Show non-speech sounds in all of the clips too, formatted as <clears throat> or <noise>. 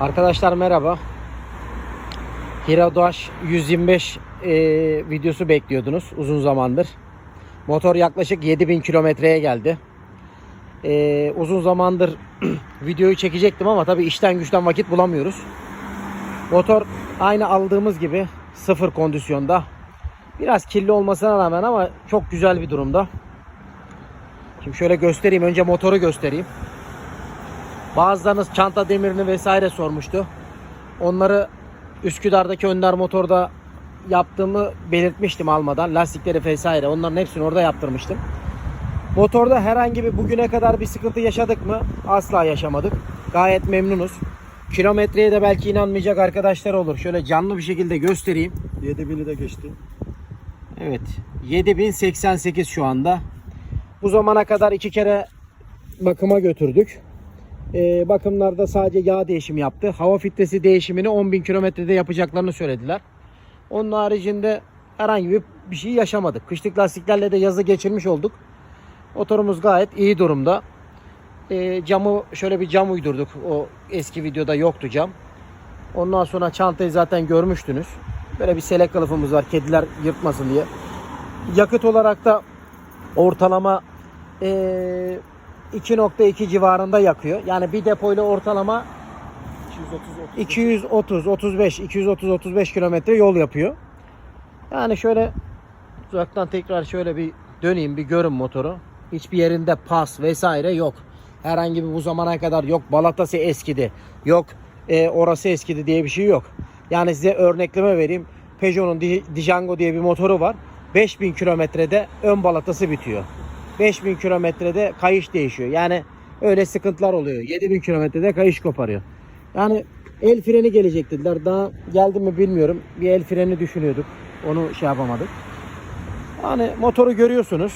Arkadaşlar merhaba. Hirodash 125 e, videosu bekliyordunuz uzun zamandır. Motor yaklaşık 7000 kilometreye geldi. E, uzun zamandır <clears throat> videoyu çekecektim ama tabii işten güçten vakit bulamıyoruz. Motor aynı aldığımız gibi sıfır kondisyonda. Biraz kirli olmasına rağmen ama çok güzel bir durumda. Şimdi şöyle göstereyim. Önce motoru göstereyim. Bazılarınız çanta demirini vesaire sormuştu. Onları Üsküdar'daki Önder Motor'da yaptığımı belirtmiştim almadan. Lastikleri vesaire onların hepsini orada yaptırmıştım. Motorda herhangi bir bugüne kadar bir sıkıntı yaşadık mı? Asla yaşamadık. Gayet memnunuz. Kilometreye de belki inanmayacak arkadaşlar olur. Şöyle canlı bir şekilde göstereyim. 7000'i de geçti. Evet. 7088 şu anda. Bu zamana kadar iki kere bakıma götürdük. Ee, bakımlarda sadece yağ değişimi yaptı. Hava filtresi değişimini 10.000 kilometrede yapacaklarını söylediler. Onun haricinde herhangi bir, şey yaşamadık. Kışlık lastiklerle de yazı geçirmiş olduk. Motorumuz gayet iyi durumda. Ee, camı şöyle bir cam uydurduk. O eski videoda yoktu cam. Ondan sonra çantayı zaten görmüştünüz. Böyle bir selek kılıfımız var kediler yırtmasın diye. Yakıt olarak da ortalama eee 2.2 civarında yakıyor. Yani bir depoyla ortalama 230 30. 230 35 230 35 kilometre yol yapıyor. Yani şöyle uzaktan tekrar şöyle bir döneyim bir görün motoru. Hiçbir yerinde pas vesaire yok. Herhangi bir bu zamana kadar yok balatası eskidi. Yok e, orası eskidi diye bir şey yok. Yani size örnekleme vereyim. Peugeot'un Django diye bir motoru var. 5000 kilometrede ön balatası bitiyor. 5000 kilometrede kayış değişiyor. Yani öyle sıkıntılar oluyor. 7000 kilometrede kayış koparıyor. Yani el freni gelecek dediler. Daha geldi mi bilmiyorum. Bir el freni düşünüyorduk. Onu şey yapamadık. Yani motoru görüyorsunuz.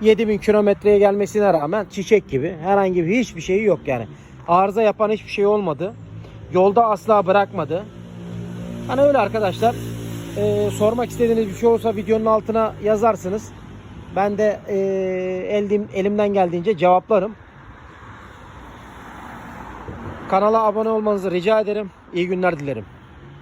7000 kilometreye gelmesine rağmen çiçek gibi herhangi bir hiçbir şeyi yok yani. Arıza yapan hiçbir şey olmadı. Yolda asla bırakmadı. Hani öyle arkadaşlar. Ee, sormak istediğiniz bir şey olsa videonun altına yazarsınız. Ben de ee, elim, elimden geldiğince cevaplarım. Kanala abone olmanızı rica ederim. İyi günler dilerim.